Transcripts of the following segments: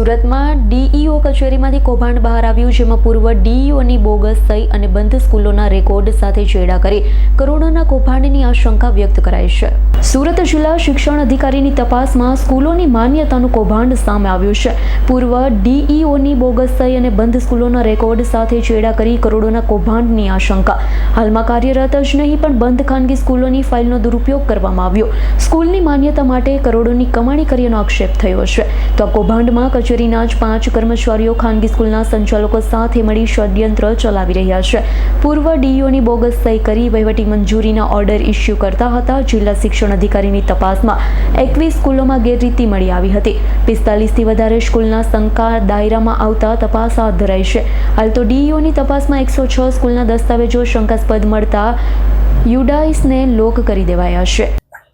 સુરતમાં ડીઈઓ કચેરીમાંથી કૌભાંડ બહાર આવ્યું, જેમાં પૂર્વ ડીઈઓની બોગસ સહી અને બંધ સ્કૂલોના રેકોર્ડ સાથે ચેડા કરી કરોડોના કૌભાંડની આશંકા વ્યક્ત કરાઈ છે. સુરત જિલ્લા શિક્ષણ અધિકારીની તપાસમાં સ્કૂલોની માન્યતાનું કૌભાંડ સામે આવ્યું છે. પૂર્વ ડીઈઓની બોગસ સહી અને બંધ સ્કૂલોના રેકોર્ડ સાથે ચેડા કરી કરોડોના કૌભાંડની આશંકા. હાલમાં કાર્યરત જ નહીં, પણ બંધ ખાનગી સ્કૂલોની ફાઇલનો દુરુપયોગ કરવામાં આવ્યો. સ્કૂલની માન્યતા માટે કરોડોની કમાણી કર્યાનો આક્ષેપ થયો છે. તો કૌભાંડમાં કચેરીના જ પાંચ કર્મચારીઓ ખાનગી સ્કૂલના સંચાલકો સાથે મળી ષડયંત્ર ચલાવી રહ્યા છે. પૂર્વ ડીઈઓની બોગસ સહી કરી વહીવટી મંજૂરીના ઓર્ડર ઇસ્યુ કરતા હતા. જિલ્લા શિક્ષણ અધિકારીની તપાસમાં એકવીસ સ્કૂલોમાં ગેરરીતિ મળી આવી હતી. પિસ્તાલીસથી વધારે સ્કૂલના શંકા દાયરામાં આવતા તપાસ હાથ ધરાઈ છે. હાલ તો ડીઈઓની તપાસમાં એકસો છ સ્કૂલના દસ્તાવેજો શંકાસ્પદ મળતા યુડાઇસને લોક કરી દેવાયા છે.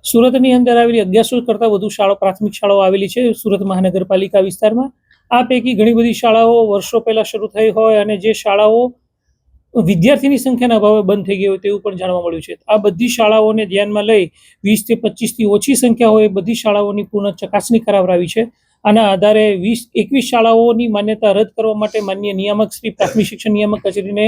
સુરતની અંદર આવેલી અગિયારસો કરતાં વધુ શાળાઓ, પ્રાથમિક શાળાઓ આવેલી છે. સુરત મહાનગરપાલિકા વિસ્તારમાં આ પૈકી ઘણી બધી શાળાઓ વર્ષો પહેલાં શરૂ થઈ હોય અને જે શાળાઓ વિદ્યાર્થીની સંખ્યાના અભાવે બંધ થઈ ગઈ હોય તેવું પણ જાણવા મળ્યું છે. આ બધી શાળાઓને ધ્યાનમાં લઈ વીસથી પચીસથી ઓછી સંખ્યા હોય એ બધી શાળાઓની પૂર્ણ ચકાસણી કરાવરાવી છે. આના આધારે વીસ, એકવીસ શાળાઓની માન્યતા રદ કરવા માટે માન્ય નિયામક શ્રી, પ્રાથમિક શિક્ષણ નિયામક કચેરીને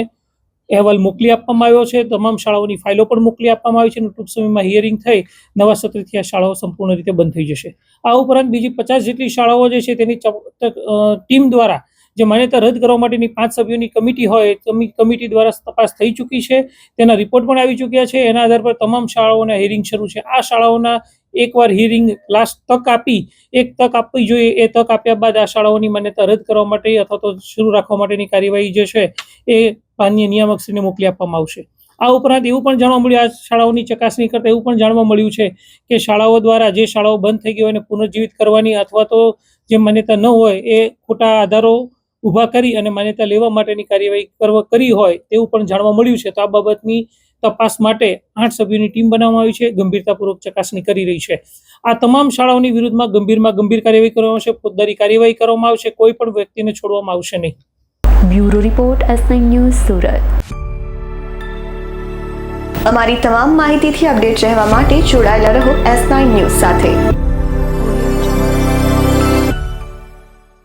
અહેવાલ મોકલી આપવામાં આવ્યો છે. તમામ શાળાઓની ફાઇલો પણ મોકલી આપવામાં આવી છે અને ટૂંક સમયમાં હિયરિંગ થઈ, નવા સત્રથી આ શાળાઓ સંપૂર્ણ રીતે બંધ થઈ જશે. આ ઉપરાંત બીજી પચાસ જેટલી શાળાઓ જે છે તેની ટીમ દ્વારા જે માન્યતા રદ કરવા માટેની પાંચ સભ્યોની કમિટી હોય કમિ- કમિટી દ્વારા તપાસ થઈ ચૂકી છે. તેના રિપોર્ટ પણ આવી ચૂક્યા છે. એના આધાર પર તમામ શાળાઓના હિયરિંગ શરૂ છે. આ શાળાઓના એકવાર હિયરિંગ લાસ્ટ તક આપી, એક તક આપવી જોઈએ, એ તક આપ્યા બાદ આ શાળાઓની માન્યતા રદ કરવા માટે અથવા તો શરૂ રાખવા માટેની કાર્યવાહી જે છે, એ માન્ય નિયામકશ્રીને મોકલી આપવામાં આવશે. આ ઉપરાંત એવું પણ જાણવા મળ્યું, આ શાળાઓની ચકાસણી કરતા એવું પણ જાણવા મળ્યું છે કે શાળાઓ દ્વારા જે શાળાઓ બંધ થઈ ગઈ હોય એને પુનર્જીવિત કરવાની અથવા તો જે માન્યતા ન હોય, એ ખોટા આધારો ઊભા કરી અને માન્યતા લેવા માટેની કાર્યવાહી કરવા કરી હોય તેવું પણ જાણવા મળ્યું છે. તો આ બાબતની તપાસ માટે આઠ સભ્યોની ટીમ બનાવવામાં આવી છે, ગંભીરતાપૂર્વક ચકાસણી કરી રહી છે. આ તમામ શાળાઓની વિરુદ્ધમાં ગંભીરમાં ગંભીર કાર્યવાહી કરવામાં આવશે, ફોજદારી કાર્યવાહી કરવામાં આવશે, કોઈ પણ વ્યક્તિને છોડવામાં આવશે નહીં. Bureau report S news Surat. અમારી તમામ માહિતીથી અપડેટ રહેવા માટે જોડાયેલા રહો એસ ન્યૂઝ સાથે.